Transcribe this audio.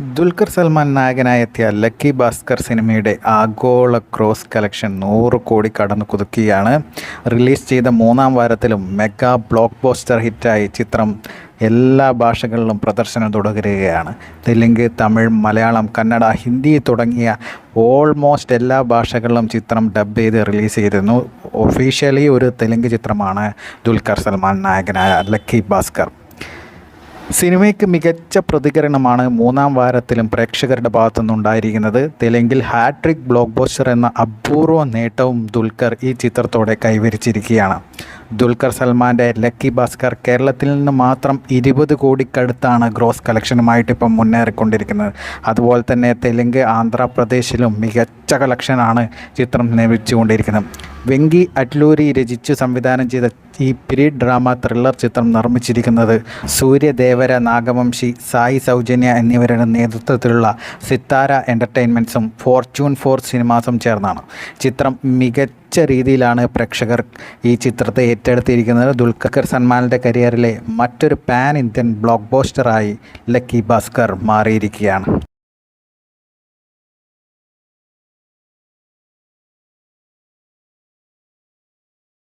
ദുൽഖർ സൽമാൻ നായകനായെത്തിയ ലക്കി ഭാസ്കർ സിനിമയുടെ ആഗോള ക്രോസ് കളക്ഷൻ നൂറ് കോടി കടന്നു കുതുക്കിയാണ്. റിലീസ് ചെയ്ത മൂന്നാം വാരത്തിലും മെഗാ ബ്ലോക്ക് പോസ്റ്റർ ഹിറ്റായി ചിത്രം എല്ലാ ഭാഷകളിലും പ്രദർശനം തുടരുകയാണ്. തെലുങ്ക് തമിഴ് മലയാളം കന്നഡ ഹിന്ദി തുടങ്ങിയ ഓൾമോസ്റ്റ് എല്ലാ ഭാഷകളിലും ചിത്രം ഡബ് ചെയ്ത് റിലീസ് ചെയ്തിരുന്നു. ഒഫീഷ്യലി ഒരു തെലുങ്ക് ചിത്രമാണ് ദുൽഖർ സൽമാൻ നായകനായ ലക്കി ഭാസ്കർ. സിനിമയ്ക്ക് മികച്ച പ്രതികരണമാണ് മൂന്നാം വാരത്തിലും പ്രേക്ഷകരുടെ ഭാഗത്തുനിന്നുണ്ടായിരിക്കുന്നത്. തെലുങ്കിൽ ഹാട്രിക് ബ്ലോക്ക് ബോസ്റ്റർ എന്ന അപൂർവ നേട്ടവും ദുൽഖർ ഈ ചിത്രത്തോടെ കൈവരിച്ചിരിക്കുകയാണ്. ദുൽഖർ സൽമാന്റെ ലക്കി ഭാസ്കർ കേരളത്തിൽ നിന്ന് മാത്രം ഇരുപത് കോടിക്കടുത്താണ് ഗ്രോസ് കളക്ഷനുമായിട്ട് ഇപ്പം മുന്നേറിക്കൊണ്ടിരിക്കുന്നത്. അതുപോലെ തന്നെ തെലുങ്ക് ആന്ധ്രാപ്രദേശിലും മികച്ച കളക്ഷനാണ് ചിത്രം ലഭിച്ചുകൊണ്ടിരിക്കുന്നത് വെങ്കി അറ്റ്ലൂരി രചിച്ചു സംവിധാനം ചെയ്ത ഈ പീരീഡ് ഡ്രാമ ത്രില്ലർ ചിത്രം നിർമ്മിച്ചിരിക്കുന്നത് സൂര്യദേവര നാഗവംശി സായി സൗജന്യ എന്നിവരുടെ നേതൃത്വത്തിലുള്ള സിത്താര എന്റർടൈൻമെന്റ്സും ഫോർച്യൂൺ ഫോർ സിനിമാസും ചേർന്നാണ്. ചിത്രം മികച്ച രീതിയിലാണ് പ്രേക്ഷകർ ഈ ചിത്രത്തെ ഏറ്റെടുത്തിരിക്കുന്നത്. ദുൽഖർ സൽമാനിന്റെ കരിയറിലെ മറ്റൊരു പാൻ ഇന്ത്യൻ ബ്ലോക്ക് ബോസ്റ്ററായി ലക്കി ഭാസ്കർ മാറിയിരിക്കുകയാണ്.